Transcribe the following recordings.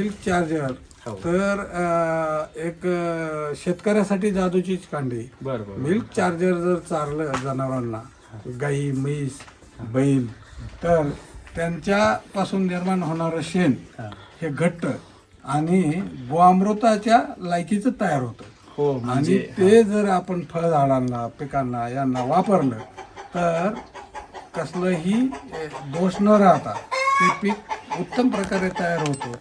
Milk charger. हो. तर अं, एक अं, शेतकऱ्यासाठी जादूचीच कांडी. बरं बरं. मिल्क चार्जर जर चारलं जनावरांना गाई म्हैस बैल तर त्यांच्यापासून निर्माण होणारं शेण हा. घट्ट आणि गोअमृताच्या लायकीचं तयार होतं. हो आणि म्हणजे ते जर आपण फळझाडांना पिकांना यांना वापरलं तर कसलंही अ, दोष न राहता ते पीक उत्तम प्रकारे तयार होतो.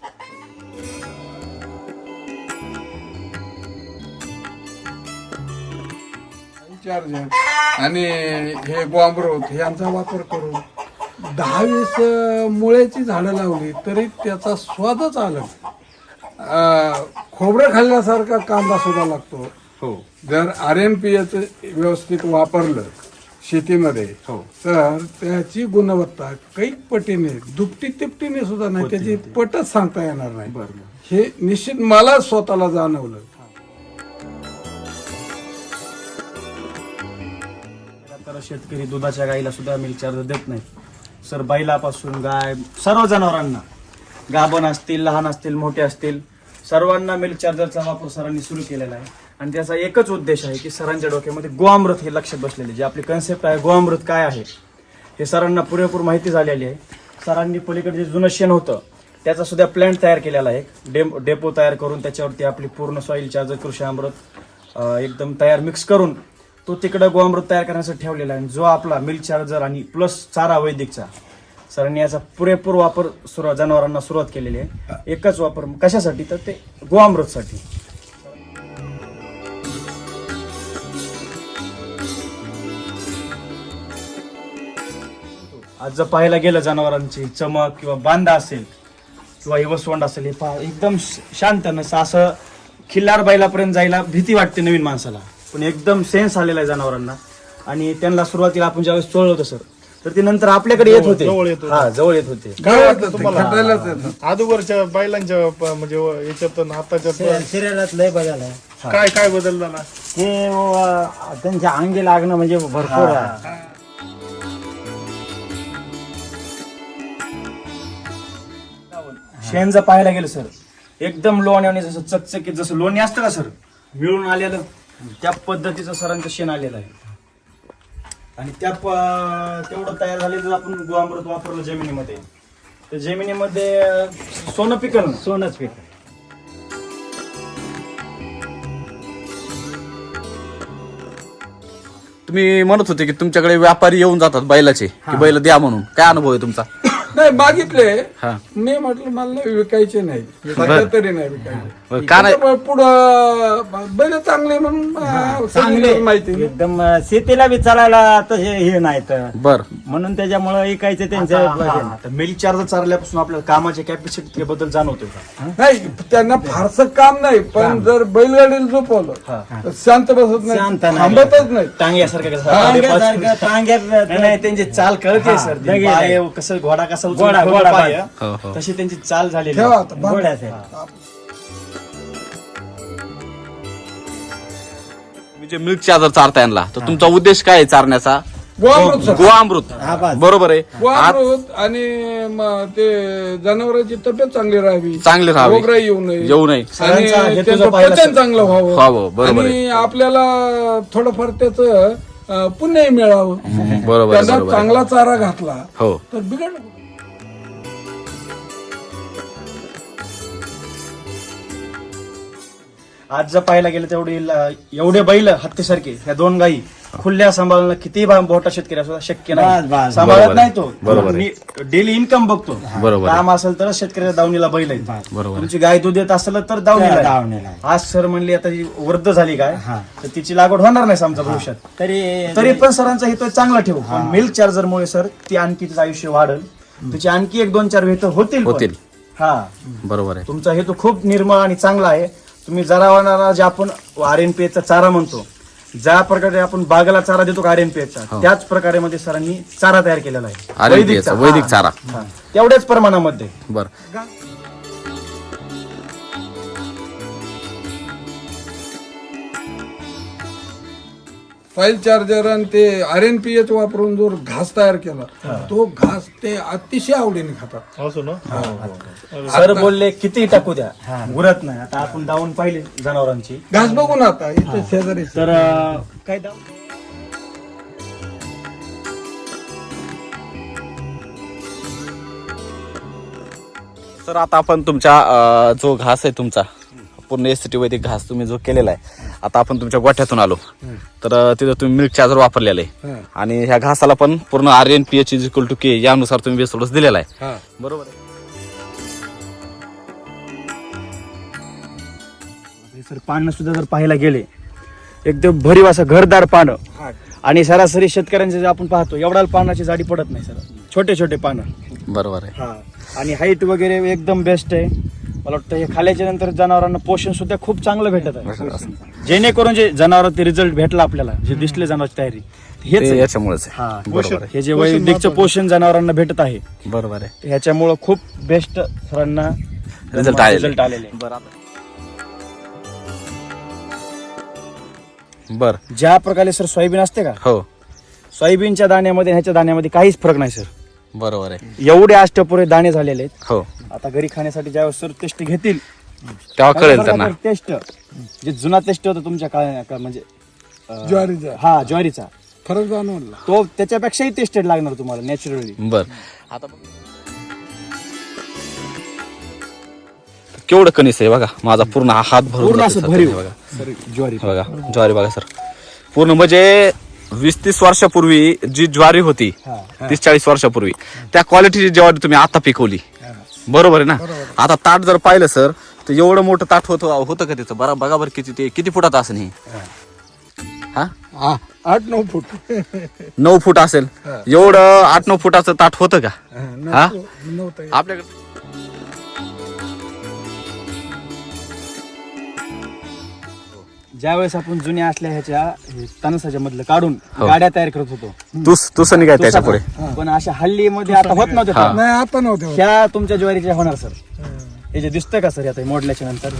चार्जर आणि हे गोअमृत यांचा वापर करून दहा वीस मुळ्याची झाडं लावली तरी त्याचा स्वादच आलं खोबरं खाल्ल्यासारखा कांदा सुद्धा लागतो. हो. जर आर एन पी एच व्यवस्थित वापरलं शेतीमध्ये हो. तर त्याची गुणवत्ता कैक पटीने दुपटी तिपटीने सुद्धा नाही. त्याची पटच सांगता येणार नाही. हे निश्चित मला स्वतःला जाणवलं. शेतकरी दुधाच्या गाईला सुद्धा मिल्क चार्जर देत नाही. सर बैलापासून गाय सर्व जनावरांना. गाभण असतील लहान असतील मोठे असतील सर्वांना मिल्क चार्जरचा वापर सरांनी सुरू केलेला आहे. आणि त्याचा एकच उद्देश आहे की सरांच्या डोक्यामध्ये गोअमृत हे लक्षात बसलेले जे आपली कन्सेप्ट आहे गोअमृत काय आहे? हे सरांना पुरेपूर माहिती झालेली आहे. सरांनी पलीकडे जे जुनं शेण होतं त्याचा सुद्धा प्लॅन्ट तयार केलेला आहे. डेम डेपो तयार करून त्याच्यावरती आपली पूर्ण सॉईल चार्जर कृषी अमृत एकदम तयार मिक्स करून तो तिकडं गोमृत तयार करण्यासाठी ठेवलेला आहे. आणि जो आपला मिल्क चार्जर आणि प्लस चारा वैदिकचा सरांनी याचा पुरेपूर वापर सुरुवात जनावरांना सुरुवात केलेली आहे. एकच वापर कशासाठी? तर ते गोवामृतसाठी आज जर पाहायला गेलं जनावरांची चमक किंवा बांधा असेल किंवा हे असेल हे पहा एकदम श- शांत नसं असं खिल्लार बैलापर्यंत जायला भीती वाटते नवीन माणसाला. पण एकदम सेन्स आलेला आहे जनावरांना. आणि त्यांना सुरुवातीला आपण ज्यावेळेस चोळलं होतं सर तर ते नंतर आपल्याकडे येत होते. जवळ येत होते. हा जवळ येत होते. काय वाटतं ते? खटायलाच येतं. अगोदरच्या बैलांच्या प- म्हणजे व- याच्यात आणि आताच्या प- शरीरात लय बदल आहे. काय काय बदल झाला? ते अं, त्यांच्या अंगी लागणं म्हणजे भरपूर आहे. शेण जर पाहायला गेलं सर. एकदम लोणी आणि जसं चकचकीत जसं लोणी असतं का सर? मिळून आलेलं. त्या पद्धतीचं सरांचं शेण आलेलं आहे. आणि त्या प- तेवढं तयार झालेलं जर आपण गोअमृत वापरलं जमिनीमध्ये तर जमिनीमध्ये सोनं पिकल सोनच पीक तुम्ही म्हणत होते की तुमच्याकडे व्यापारी येऊन जातात बैलाचे की बैल द्या म्हणून. काय अनुभव आहे तुमचा? नाही मागितले. हा. मी म्हटलं मला नाही विकायचे नाही. सध्या तरी नाही विकायचे. का नाही त्याच्यामुळे पुढं बैल चांगले म्हणून चांगले. माहिती. एकदम अं, शेतीला बी चालायला तसे हे नाहीत. बर. म्हणून त्याच्यामुळं ऐकायचं त्यांचं आता मिल्क चार्जर चारल्यापासून आपल्याला कामाच्या कॅपॅसिटी बद्दल जाणवतो का? नाही त्यांना फारसं काम नाही पण जर बैलगाडीला झोपवलं तर शांत बसत नाही शांत नाही. थांबतच नाही. टांग्यासारखं कसं? टांग्यासारखं, टांग्यात नाही नाही त्यांची चाल कळते सर. ती लगेच पाय कसं घोडा कसा उचलून घोडा- घोडा पाय, हो, हो. तशी त्यांची चाल झालेली ठेवा आहे. आता बांध. घोड्याचं आहे. तुम्ही जे मिल्क चार्जर चारता यांना. तर तुमचा उद्देश काय आहे चारण्याचा? सर. हा, बस. बरोबर आहे. आत- गोअमृत आणि म- ते जनावरांची तब्येत चांगली राहावी. चांगली राहावी. रोगराई येऊ नये. येऊ नये. सरांचा आणि हेतू त्यांचं पाहिला पचन. चांगलं व्हावं. व्हावं, बरोबर आणि आपल्याला थोडंफार त्याचं पुण्यही मिळावं. बरोबर आहे, त्यांना बरोबर आहे. चांगला चारा घातला हो. तर बिघड आज जर पाहायला गेलं तेवढी एवढे बैल हत्तीसारखे ह्या दोन गायी खुल्या सांभाळणं किती मोठा शेतकरी असो शक्य नाही. सांभाळत नाही. तो बरोबर आहे. डेली इन्कम बघतो. काम असेल तर शेतकऱ्याच्या दावणीला बैल आहे. तुमची गाय दूध देत असेल तर दावणीला. आज सर म्हणली आता ही वृद्ध झाली हा. तर तिची लागवड होणार नाही समजा भविष्यात तरी तरी पण सरांचा हेतू चांगला ठेवू पण मिल्क चार्जर मुळे सर ती आणखी तिचं आयुष्य वाढेल तिची आणखी एक दोन चार वेळ होतील. होतील. हा बरोबर आहे तुमचा हेतू खूप निर्मळ आणि चांगला आहे तुम्ही जनावरांना जे आपण आर एन पी चा चारा म्हणतो ज्या प्रकारे आपण बागेला चारा देतो आर एन पी चा त्याच प्रकारे मध्ये सरांनी चारा तयार केलेला आहे. वैदिक हा. चारा. तेवढ्याच प्रमाणामध्ये बर सॉइल चार्जर आणि ते आर एन पी एच वापरून जो घास तयार केला तो घास ते अतिशय आवडीने खातात. असो ना? हो, हो. सर बोलले किती टाकू द्या? उरत नाही. आता आपण दावून पाहिली जनावरांची. घास बघून आता इथे शेजारी. तर काय दाव? सर आता आपण तुमच्या जो घास आहे तुमचा पूर्ण एस टी वैदिक घास तुम्ही जो केलेला आहे आता आपण तुमच्या गोठ्यातून आलो. तर तिथं तुम्ही मिल्क चार्जर वापरलेलं आहे. आणि ह्या घासाला पण पूर्ण R N P H equal to K यानुसार तुम्ही बेस दिलेला आहे. बरोबर आहे. सर पानं सुद्धा जर पाहायला गेले एकदम भरीव असं घरदार पानं. आणि सरासरी शेतकऱ्यांचे जे आपण पाहतो एवढा पानाची जाडी पडत नाही सर. छोटे छोटे पानं. बरोबर आहे. हा. आणि हाईट वगैरे एकदम बेस्ट आहे. मला वाटतं हे खाल्याच्या नंतर जनावरांना पोषण सुद्धा खूप चांगलं भेटत आहे. जेणेकरून जे जनावर ते रिझल्ट भेटला आपल्याला जे दिसले जनावरची तयारी हेच आहे. याच्यामुळेच आहे. हा बरोबर आहे. हे जे वैदिकचं पोषण जनावरांना भेटत आहे बरोबर आहे. ह्याच्यामुळं खूप बेस्ट सरांना Result आलेले. रिझल्ट आलेले आहे. बरोबर. बर. ज्या प्रकारे सर सोयाबीन असते का? हो. सोयाबीनच्या दाण्यामध्ये आणि ह्याच्या दाण्यामध्ये काहीच फरक नाही सर. बरोबर आहे. एवढे अष्टपुरे दाणे झालेले आहेत. हो. आता घरी खाण्यासाठी ज्यावेळेस सर टेस्ट घेतील तेव्हा कळेल त्यांना. टेस्ट जे जुना टेस्ट होता तुमच्या काय म्हणजे अं, ज्वारीचा. हा ज्वारीचा. फरक जाणवला. तो त्याच्यापेक्षाही टेस्टेड लागणार तुम्हाला नॅचरली बर. आता केवढं कणीस आहे बघा. माझा पूर्ण हा हात भरून पूर्ण जातो असं सध्या भरीव. हे बघा. ज्वारी. हे बघा ज्वारी बघा सर. पूर्ण म्हणजे वीस तीस वर्षापूर्वी जी ज्वारी होती तीस चाळीस वर्षापूर्वी त्या क्वालिटीची ज्वारी तुम्ही आता पिकवली. बरोबर आहे ना? आता ताट जर पाहिलं सर तर एवढं मोठं ताट होतं होतं का त्याचं बरा बघा बरं किती ते किती फुटात असेल हे? हा. आठ नऊ फूट. नऊ फूट असेल. एवढं आठ नऊ फुटाचं ताट होतं का? हा आपल्याकडे ज्यावेळेस आपण जुन्या असल्या ह्याच्या हे तणसाच्या मधलं काढून हो. गाड्या तयार करत होतो. तू तू निघाय त्याच्या पुढे पण अशा हल्ली मध्ये आता होत नव्हते हा. नाही आता. ह्या तुमच्या ज्वारीच्या होणार सर. हे. जे दिसतंय का सर आता मोडल्याच्या नंतर?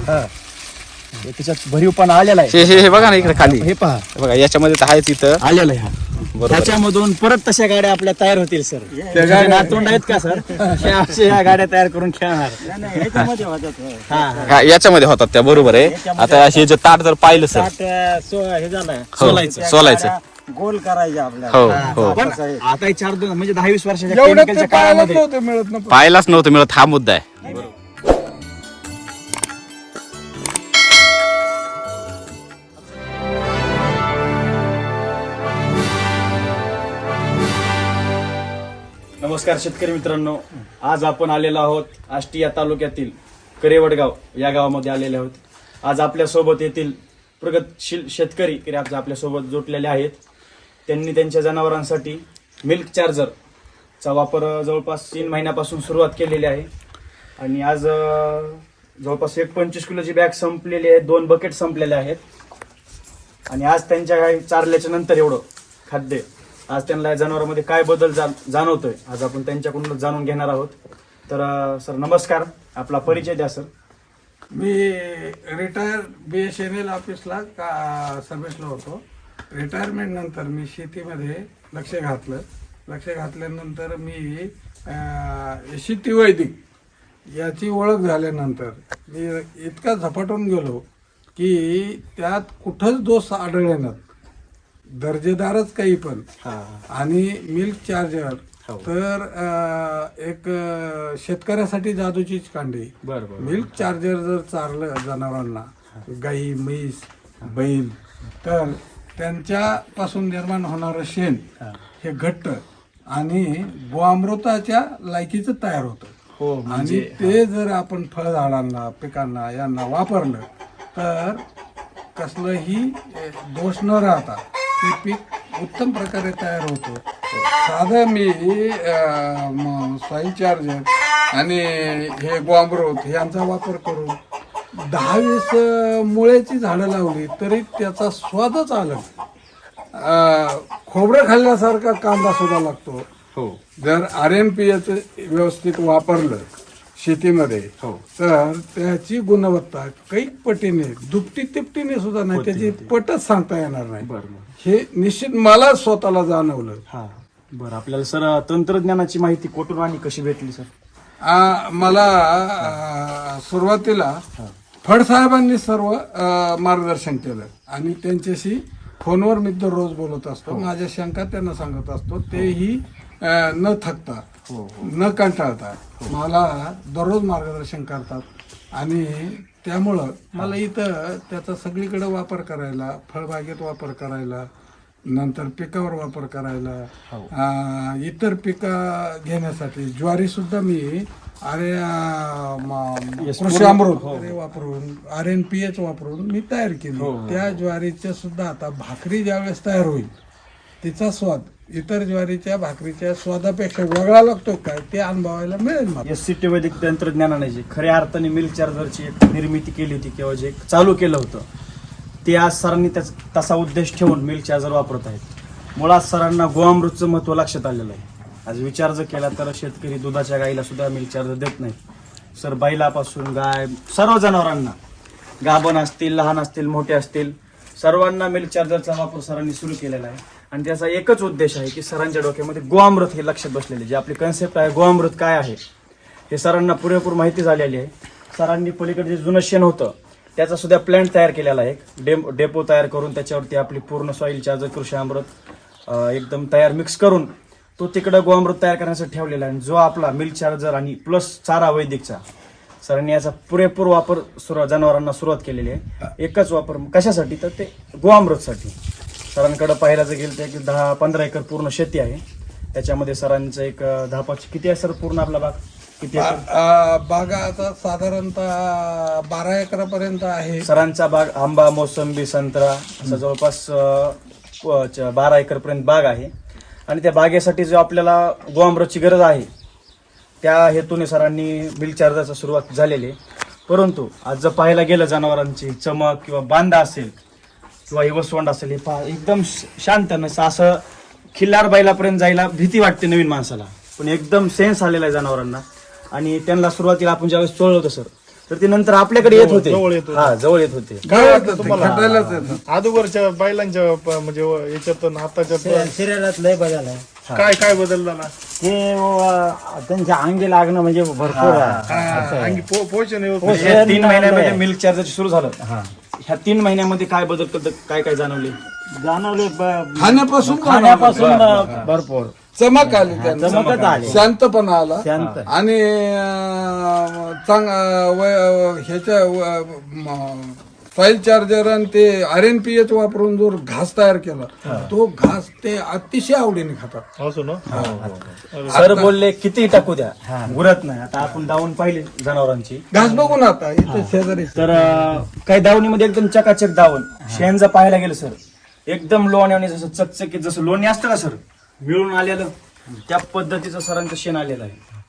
हे. त्याच्यात भरीवपणा आलेला आहे. हे बघा ना इकडे खाली. हे पहा. बघा याच्यामध्ये तर आहेच इथं. आलेला आहे. त्याच्यामधून परत तशा गाड्या आपल्या तयार होतील सर. त्या गाड्या नातवंड आहेत का सर? असे ह्या गाड्या तयार करून खेळणार. हा, हा. हा, याच्यामध्ये होतात त्या बरोबर आहे. आता हे जे ताट जर पाहिलं सर. हे झालं. सोलायचं. सोलायचं. गोल करायचे आपल्याला. हो हो पण आता हे चार दोन म्हणजे दहा वीस वर्षाच्या काळामध्ये नव्हते मिळत ना. पाहायलाच नव्हतं मिळत हा मुद्दा आहे. नमस्कार शेतकरी मित्रांनो. आज आपण आलेलो आहोत आष्टी या तालुक्यातील करेवडगाव या गावामध्ये आलेले आहोत. आज आपल्यासोबत येथील प्रगतशील शेतकरी की आपल्यासोबत जोडलेले आहेत. त्यांनी त्यांच्या जनावरांसाठी मिल्क चार्जरचा वापर जवळपास तीन महिन्यापासून सुरुवात केलेली आहे. आणि आज जवळपास एक पंचवीस किलोची बॅग संपलेली आहे. दोन बकेट संपलेले आहेत. आणि आज त्यांच्या काही चारल्याच्या नंतर एवढं खाद्य आज त्यांना या जनावरांमध्ये काय बदल जाणवतोय आज आपण त्यांच्याकडून जाणून घेणार आहोत. तर सर नमस्कार. आपला परिचय द्या सर. मी retire B S N L ऑफिसला का सर्व्हिसला होतो. रिटायरमेंट नंतर मी शेतीमध्ये लक्ष घातलं. लक्ष घातल्यानंतर मी शेती वैदिक याची ओळख झाल्यानंतर मी इतका झपाटून गेलो की त्यात कुठंच दोष आढळेनात दर्जेदारच काही पण. आणि मिल्क चार्जर तर अं, एक अं, शेतकऱ्यासाठी जादूचीच कांडी. बरं मिल्क चार्जर जर चारलं जनावरांना गाई म्हैस बैल तर त्यांच्यापासून निर्माण होणारं शेण हे. घट्ट आणि गोअमृताच्या लायकीचं तयार होतं. हो आणि ते जर आपण फळझाडांना पिकांना यांना वापरलं तर कसलंही दोष न राहता ते पीक उत्तम प्रकारे तयार होतं. साधं मी सॉईल चार्जर आणि हे गोअमृत यांचा वापर करून दहा वीस मुळ्याची झाडं लावली तरी त्याचा स्वादच अ, खोबरं खाल्ल्यासारखा कांदा सुद्धा लागतो. हो. जर आर एम पी एच व्यवस्थित वापरलं शेतीमध्ये हो. तर त्याची गुणवत्ता कैक पटीने दुपटी तिपटीने सुद्धा नाही त्याची पटच सांगता येणार नाही. बरं बरं. हे निश्चित मला स्वतःला जाणवलं. हा. बरं आपल्याला सर तंत्रज्ञानाची माहिती कुठून आणि कशी भेटली सर? आ, मला आ, सुरुवातीला फडसाहेबांनी सर्व आ, मार्गदर्शन केलं. आणि त्यांच्याशी फोनवर मी दररोज बोलत असतो. माझ्या शंका त्यांना सांगत असतो. तेही आ, न थकता न कंटाळता मला दररोज मार्गदर्शन करतात. आणि त्यामुळं मला इथं त्याचा सगळीकडे वापर करायला फळबागेत वापर करायला नंतर पिकावर वापर करायला आ, इतर पिका घेण्यासाठी ज्वारी सुद्धा मी अरे आ, म- कृषी अमृत अरे वापरून आर एन पी एच वापरून मी तयार केली. त्या ज्वारीच्या सुद्धा आता भाकरी ज्यावेळेस तयार होईल तिचा स्वाद इतर ज्वारीच्या भाकरीच्या स्वादापेक्षा वेगळा लागतो काय ते अनुभवायला मिळेल मला. एस सी टी वैदिक तंत्रज्ञानाने जे खऱ्या अर्थाने मिल्क चार्जरची एक निर्मिती केली होती किंवा जे चालू केलं होतं ते आज सरांनी त्याच तसा उद्देश ठेवून मिल्क चार्जर वापरत आहेत. मुळात सरांना गोवामृतचं महत्त्व लक्षात आलेलं आहे. आज विचार जर केला तर शेतकरी दुधाच्या गाईला सुद्धा मिल्क चार्जर देत नाही. सर बैलापासून गाय सर्व जनावरांना गाभण असतील लहान असतील मोठे असतील सर्वांना मिल्क चार्जरचा वापर सरांनी सुरू केलेला आहे. आणि त्याचा एकच उद्देश आहे की सरांच्या डोक्यामध्ये गोअमृत हे लक्षात बसलेले जे आपली कन्सेप्ट आहे गोअमृत काय आहे? हे सरांना पुरेपूर माहिती झालेली आहे. सरांनी पलीकडे जे जुनं शेण होतं त्याचा सुद्धा प्लॅन्ट तयार केलेला आहे. डेम डेपो तयार करून त्याच्यावरती आपली पूर्ण सॉईल चार्जर कृषी अमृत एकदम तयार मिक्स करून तो तिकडं गोअमृत तयार करण्यासाठी ठेवलेला आहे. आणि जो आपला मिल्क चार्जर आणि प्लस चारा वैदिकचा सरांनी याचा पुरेपूर वापर सुरू जनावरांना सुरुवात केलेली आहे. एकच वापर कशासाठी? तर ते गोअमृतसाठी सरांकडे पाहायला जर गेलं तर एक दहा पंधरा एकर पूर्ण शेती आहे. त्याच्यामध्ये सरांचं एक दहा पाच किती आहे सर पूर्ण आपला बाग? किती एकर? बागा आता साधारणतः बारा एकरापर्यंत आहे. सरांचा बाग आंबा मोसंबी संत्रा असं जवळपास अं, प- च- बारा एकर पर्यंत बाग आहे. आणि त्या बागेसाठी जो आपल्याला गोअमृतची गरज आहे त्या हेतूने सरांनी बिल चार्जरचा सुरुवात झालेली आहे. परंतु आज जर पाहायला गेलं जनावरांची चमक किंवा बांधा असेल किंवा हे वसवंड असेल हे पहा एकदम शांत नसं असं खिल्लार बैलापर्यंत जायला भीती वाटते नवीन माणसाला पण एकदम सेन्स आलेला आहे जनावरांना आणि त्यांना सुरुवातीला आपण ज्यावेळेस चोळलं होतं सर तर ते नंतर आपल्याकडे येत होते जवळ येत होते. हा जवळ येत होते काय वाटतं ते? खटायलाच येतं. अगोदरच्या बैलांच्या प- म्हणजे याच्यात आणि आताच्या प- शरीरात लय बदल आहे काय काय बदल झाला ते अं, त्यांच्या अंगी लागणं म्हणजे भरपूर आहे. हा, अंगी पो- पोषण व्यवस्थित. तीन महिन्यामध्ये. मिल्क चार्जर सुरू झालं ह्या तीन महिन्यामध्ये काय बदल कळतं काय काय जाणवले? जाणवले ब- खाण्यापासून खाण्यापासून अं, भरपूर. चमक आली त्यांना. चमकच आली. शांतपणा आला. शांत. आणि अं, चांग अं, व- ह्याच्या फाईल चार्जर आणि ते आर एन पी एच वापरून जो घास तयार केला तो घास ते अतिशय आवडीने खातात. असो ना? सर बोलले किती टाकू द्या? उरत नाही. आता आपण दावून पाहिले जनावरांची. घास बघून आता इथे शेजारी. तर अं, काही दावणीमध्ये एकदम चकाचक दावण. शेण जर पाहायला गेलं सर. एकदम लोणी आणि जसं चकचकीत जसं लोणी असतं का सर? मिळून आलेलं. त्या पद्धतीचं सरांचं शेण आलेलं आहे.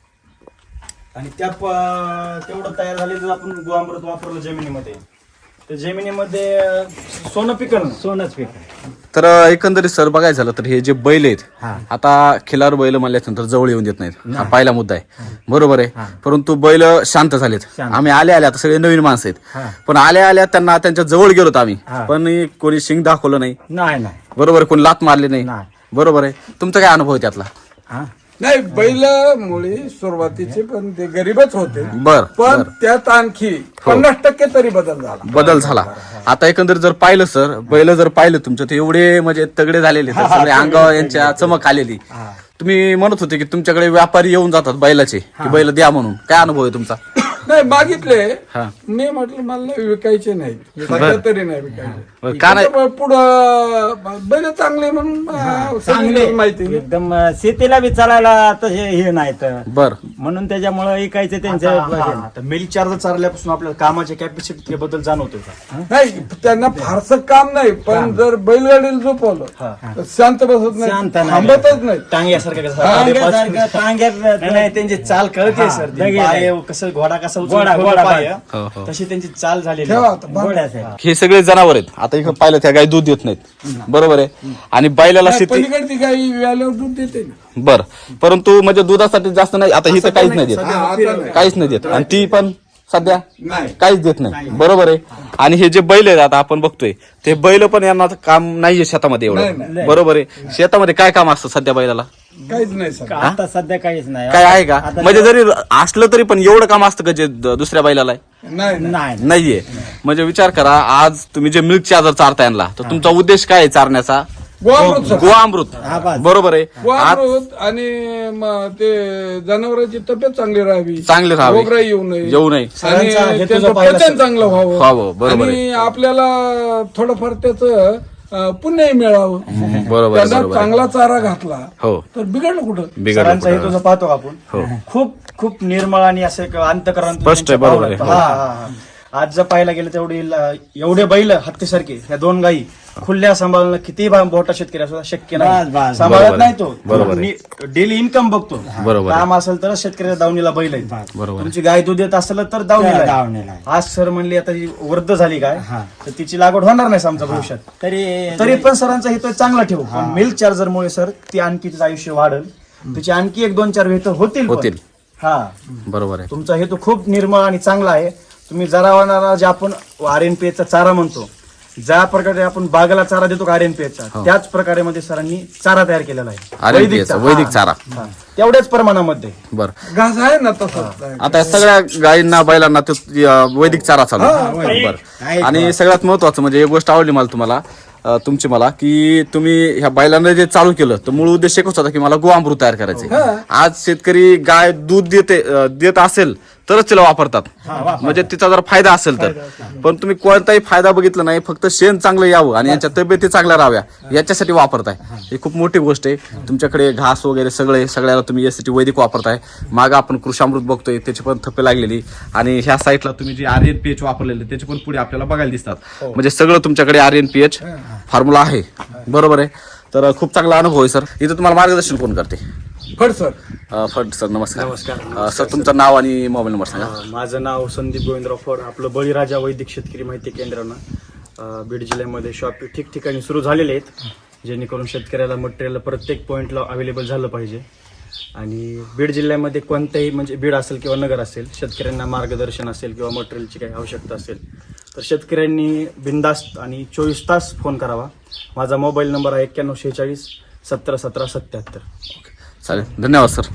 आणि त्या प- तेवढं तयार झालेलं आपण गोअमृत वापरलं जमिनीमध्ये. तर जमिनीमध्ये अं, सोनं पिकणं सोनच पीक तर एकंदरीत सर बघायचं झालं तर हे जे बैल आहेत आता खिलार बैल म्हणल्यानंतर जवळ येऊन देत नाहीत. हा पहिला मुद्दा आहे. बरोबर आहे. परंतु बैल शांत झालेत. आम्ही आले आले आता सगळे नवीन माणसं आहेत. पण आल्या आल्या त्यांना त्यांच्या जवळ गेलोत आम्ही. पण कोणी शिंग दाखवलं नाही. नाही नाही. बरोबर कोणी लात मारली नाही. नाही. बरोबर आहे. तुमचा काय अनुभव आहे त्यातला? हा. नाही बैल मुळे सुरुवातीचे पण ते गरीबच होते. बर पण त्यात आणखी पन्नास टक्के तरी बदल झाला. बदल झाला. आता एकंदरीत जर पाहिलं सर बैल जर पाहिलं तुमचं ते एवढे म्हणजे तगडे झालेले तर सगळे अंगावर यांच्या चमक आलेली. तुम्ही म्हणत होते की तुमच्याकडे व्यापारी येऊन जातात बैलाचे की बैल द्या म्हणून. काय अनुभव आहे तुमचा? नाही मागितले. हा. मी म्हटलं मला नाही विकायचे नाही. सध्या तरी नाही विकायचे. बरं, का नाही त्याच्यामुळे पुढं बैल चांगले म्हणून चांगले माहिती एकदम अं, शेतीला बी चालायला तसे हे नाहीत. बर. म्हणून त्याच्यामुळे ऐकायचं आता त्यांच्या मिल्क चार्जर चारल्यापासून आपल्याला कामाच्या कॅपॅसिटी बद्दल जाणवतोय का? नाही त्यांना फारसं काम नाही पण जर बैलगाडीला झोपवलं तर शांत बसत नाही शांत नाही. थांबतच नाही. टांग्यासारखं कसं टांग्यासारखं, टांग्यात नाही नाही त्यांची चाल कळते सर. पाय कसं घोडा कसा पाय, हो, हो. तशी त्यांची चाल झालेली ठेवा. आता हे सगळे जनावर आहेत. आता इकडे पाहिलं त्या गाय दूध देत नाहीत. बरोबर आहे? आणि बैलाला शेती व्याल्यावर दूध देते ना. बर. परंतु म्हणजे दुधासाठी जास्त नाही. आता ही तर काहीच नाही देत. काहीच नाही देत. आणि ती पण सध्या? नाही. काहीच देत नाही. बरोबर आहे. आणि हे जे बैल आहेत आता आपण बघतोय ते बैल पण यांना आता काम नाहीये शेतामध्ये नाही, एवढं. नाही. बरोबर आहे. शेतामध्ये काय काम असतं सध्या बैलाला? काहीच नाही सर आता सध्या काहीच नाही. काय आहे का? आता म्हणजे जरी असलं तरी पण एवढं काम असतं का जे द- दुसऱ्या बैलाला आहे? नाही नाही. नाही. नाहीये. म्हणजे विचार करा आज तुम्ही जे मिल्क चार्जर चारता यांना तर तुमचा उद्देश काय आहे चारण्याचा? गोवामृत सर गोवामृत हा, बस. बरोबर आहे आज गोवामृत आणि म- ते जनावरांची तब्येत चांगली राहावी चांगली राहावी. रोगराई येऊ नये येऊ नये आणि हेतू त्यांचं पचन. चांगलं व्हावं व्हावं, बरोबर आणि आपल्याला थोडंफार त्याचं अं, पुण्यही मिळावं बरोबर आहे, त्यांना बरोबर आहे. चांगला चारा घातला हो तर बिघडलं कुठं बिघडलं सरांचा कुठं. हेतू जो पाहतो आपण हो. खूप खूप निर्मळ आणि असं एक अंतकरण स्पष्ट आहे, बरोबर आहे. हा, हा, हा. आज जर पाहायला गेलं तेवढी एवढे बैल हत्तीसारखे ह्या दोन गायी खुल्या सांभाळणं किती मोठा शेतकरी असो शक्य नाही सांभाळत. नाही तो. डेली इन्कम बघतो. काम असेल तर शेतकऱ्याच्या दावणीला बैल आहे. तुमची गाय दूध देत असेल तर दावणीला. आज सर म्हणली आता वृद्ध झाली गाय हा. तर तिची लागवड होणार नाही आमच्या भविष्यात तरी तरी पण सरांचा हेतू चांगला ठेवू पण मिल्क चार्जर मुळे सर ती आणखी तिचं आयुष्य वाढेल तिची आणखी एक दोन चार वेळ होतील. होतील. हा बरोबर आहे तुमचा हेतू खूप निर्मळ आणि चांगला आहे तुम्ही जनावरांना जे आपण आर एन चा चारा म्हणतो ज्या प्रकारे आपण बागेला चारा देतो आर एन चा त्याच प्रकारे मध्ये सरांनी चारा तयार केलेला आहे वैदिक चारा. वैदिक हा. चारा. हा. तेवढ्याच प्रमाणामध्ये बर घास आहे ना तसं आता या सगळ्या गायींना बैलांना ते अं, वैदिक चारा चालू आहे. बर. आणि सगळ्यात महत्वाचं म्हणजे एक गोष्ट आवडली मला तुम्हाला अं, तुमची मला की तुम्ही ह्या बैलांना जे चालू केलं तर मूळ उद्देश एकच होता की मला गोअमृत तयार करायचे आज शेतकरी गाय दूध देते अं, देत असेल तरच तिला वापरतात. म्हणजे तिचा जर फायदा असेल तर. पण तुम्ही कोणताही फायदा बघितला नाही फक्त शेण चांगलं यावं आणि यांच्या तब्येती चांगल्या राहाव्या याच्यासाठी वापरताय. ही खूप मोठी गोष्ट आहे. तुमच्याकडे घास वगैरे सगळे सगळ्याला तुम्ही यासाठी वैदिक वापरताय. मागं आपण कृषामृत बघतोय त्याची पण थप्पे लागलेली. आणि ह्या साईटला तुम्ही जे आर एन पी एच वापरलेले त्याचे पण पुढे आपल्याला बघायला दिसतात. म्हणजे सगळं तुमच्याकडे R N P H formula आहे. बरोबर आहे? तर खूप चांगला अनुभव आहे सर. इथं तुम्हाला मार्गदर्शन कोण करते? फड सर. अं, फड सर नमस्कार. नमस्कार. अं, सर तुमचं नाव आणि मोबाईल नंबर सांगा. अं, माझं नाव संदीप गोविंदराव फड आपलं बळीराजा वैदिक शेतकरी माहिती केंद्रानं अं, बीड जिल्ह्यामध्ये शॉप ठिकठिकाणी सुरू झालेले आहेत जेणेकरून शेतकऱ्याला मटेरियल प्रत्येक पॉईंटला अवेलेबल झालं पाहिजे. आणि बीड जिल्ह्यामध्ये कोणत्याही म्हणजे बीड असेल किंवा नगर असेल शेतकऱ्यांना मार्गदर्शन असेल किंवा मटेरियलची काही आवश्यकता असेल तर शेतकऱ्यांनी बिंदास्त आणि चोवीस तास फोन करावा. माझा मोबाईल नंबर आहे एक्क्याण्णव शेहेचाळीस सतरा सतरा सत्याहत्तर. चालेल. धन्यवाद सर.